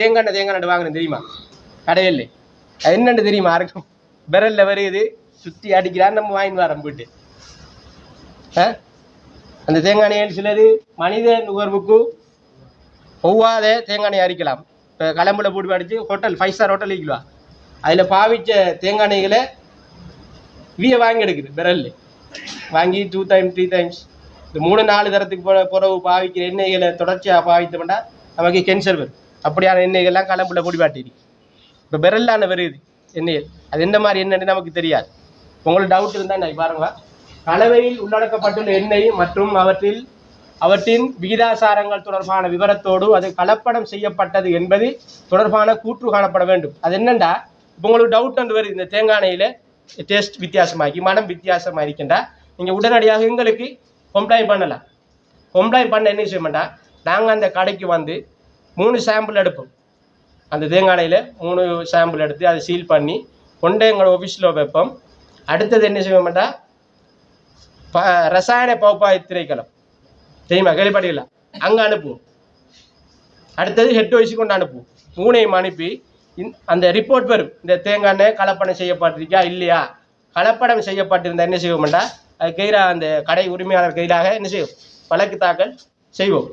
தேங்காய் எண்ணெய் தேங்காய் எண்ணெய் வாங்கினேன் தெரியுமா? கடையில். அது என்னென்னு தெரியுமா? இருக்கும் விரலில் வருது. சுற்றி அடிக்கிறான். நம்ம வாங்கி வரோம் போயிட்டு. ஆ? அந்த தேங்காய் எண்ணெய் சிலது? மனித நுகர்வுக்கு ஒவ்வாத தேங்காய் எண்ணெய் அரிக்கலாம். இப்போ கலம்புல போட்டு அடிச்சு ஹோட்டல் ஃபைவ் ஸ்டார் ஹோட்டல் வைக்கலாம் அதில் பாவிச்ச தேங்காய் எண்ணெய்களை விய வாங்கி எடுக்குது விரல்ல. வாங்கி டூ டைம்ஸ் த்ரீ டைம்ஸ் இந்த மூணு நாலு தரத்துக்கு போற பிறகு பாவிக்கிற எண்ணெய்களை தொடர்ச்சியாக பாவித்தோம்னா நமக்கு கேன்சர் வரும். அப்படியான எண்ணெய்கள்லாம் கலம்புல பொடி இப்போ பெரல்லான வருது எண்ணெய் அது எந்த மாதிரி எண்ணெய்னு நமக்கு தெரியாது. உங்களுக்கு டவுட் இருந்தால் நான் பாருங்க. கலவையில் உள்ளடக்கப்பட்டுள்ள எண்ணெய் மற்றும் அவற்றில் அவற்றின் விகிதாசாரங்கள் தொடர்பான விவரத்தோடு அது கலப்படம் செய்யப்பட்டது என்பது தொடர்பான கூற்று காணப்பட வேண்டும். அது என்னண்டா? இப்போ உங்களுக்கு டவுட் வந்து வருது இந்த தேங்காய் எண்ணெயில் டேஸ்ட் வித்தியாசமாகி மனம் வித்தியாசமாக இருக்கின்றா? நீங்கள் உடனடியாக எங்களுக்கு கம்ப்ளைண்ட் பண்ணலாம். கம்ப்ளைண்ட் பண்ண என்ன செய்ய மாட்டா? நாங்கள் அந்த கடைக்கு வந்து மூணு சாம்பிள் எடுப்போம். அந்த தேங்காய் மூணு சாம்பிள் எடுத்து அதை சீல் பண்ணி கொண்டு எங்களோட ஆஃபீஸில் வைப்போம். அடுத்தது என்ன செய்ய மாட்டா ப ரசாயன பகுப்பாய் திரைக்களம். தெரியுமா? கேள்விப்பட்டீங்களா அங்கே அனுப்புவோம். அடுத்தது ஹெட் வைஸ் கொண்டு அனுப்புவோம். மூணையும் அனுப்பி அந்த ரிப்போர்ட் வரும். இந்த தேங்காய் எண்ணெய் கலப்படம் செய்யப்பட்டிருக்கா இல்லையா? கலப்படம் செய்யப்பட்டிருந்தா என்ன செய்வோம்டா அது கைராக அந்த கடை உரிமையாளர் கையிலாக என்ன செய்வோம்? வழக்கு தாக்கல் செய்வோம்.